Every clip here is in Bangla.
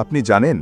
আপনি জানেন,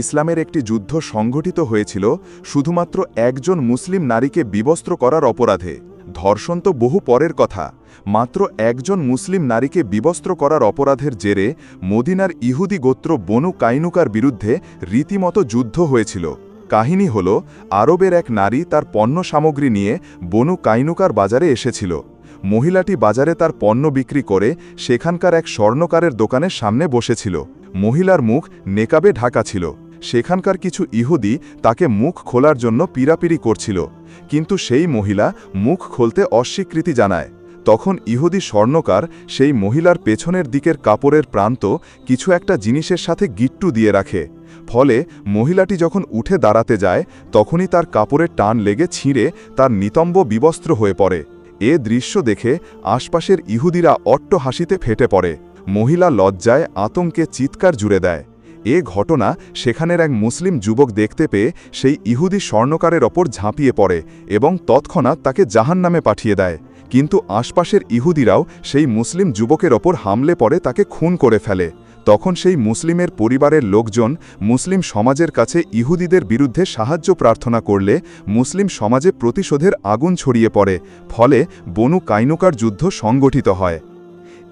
ইসলামের একটি যুদ্ধ সংঘটিত হয়েছিল শুধুমাত্র একজন মুসলিম নারীকে বিবস্ত্র করার অপরাধে। ধর্ষণ তো বহু পরের কথা, মাত্র একজন মুসলিম নারীকে বিবস্ত্র করার অপরাধের জেরে মদিনার ইহুদি গোত্র বনু কাইনুকার বিরুদ্ধে রীতিমতো যুদ্ধ হয়েছিল। কাহিনী হল, আরবের এক নারী তার পণ্য সামগ্রী নিয়ে বনু কাইনুকার বাজারে এসেছিল। মহিলাটি বাজারে তার পণ্য বিক্রি করে সেখানকার এক স্বর্ণকারের দোকানের সামনে বসেছিল। মহিলার মুখ নেকাবে ঢাকা ছিল। সেখানকার কিছু ইহুদি তাকে মুখ খোলার জন্য পীড়াপিড়ি করছিল। কিন্তু সেই মহিলা মুখ খুলতে অস্বীকৃতি জানায়। তখন ইহুদি স্বর্ণকার সেই মহিলার পেছনের দিকের কাপড়ের প্রান্ত কিছু একটা জিনিসের সাথে গিট্টু দিয়ে রাখে। ফলে মহিলাটি যখন উঠে দাঁড়াতে যায়, তখনই তার কাপড়ের টান লেগে ছিঁড়ে তার নিতম্ব বিবস্ত্র হয়ে পড়ে। এ দৃশ্য দেখে আশপাশের ইহুদিরা অট্ট হাসিতে ফেটে পড়ে। মহিলা লজ্জায় আতঙ্কে চিৎকার জুড়ে দেয়। এ ঘটনা সেখানের এক মুসলিম যুবক দেখতে পেয়ে সেই ইহুদি স্বর্ণকারের ওপর ঝাঁপিয়ে পড়ে এবং তৎক্ষণাৎ তাকে জাহান নামে পাঠিয়ে দেয়। কিন্তু আশপাশের ইহুদিরাও সেই মুসলিম যুবকের ওপর হামলে পড়ে তাকে খুন করে ফেলে। তখন সেই মুসলিমের পরিবারের লোকজন মুসলিম সমাজের কাছে ইহুদিদের বিরুদ্ধে সাহায্য প্রার্থনা করলে মুসলিম সমাজে প্রতিশোধের আগুন ছড়িয়ে পড়ে, ফলে বনু কাইনুকার যুদ্ধ সংগঠিত হয়।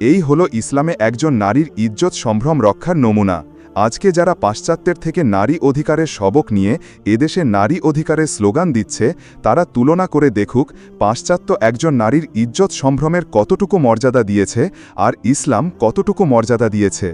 এই হল ইসলামে একজন নারীর ইজ্জত সম্ভ্রম রক্ষার নমুনা। আজকে যারা পাশ্চাত্যের থেকে নারী অধিকারের সবক নিয়ে এদেশে নারী অধিকারের স্লোগান দিচ্ছে, তারা তুলনা করে দেখুক, পাশ্চাত্য একজন নারীর ইজ্জত সম্ভ্রমের কতটুকু মর্যাদা দিয়েছে আর ইসলাম কতটুকু মর্যাদা দিয়েছে।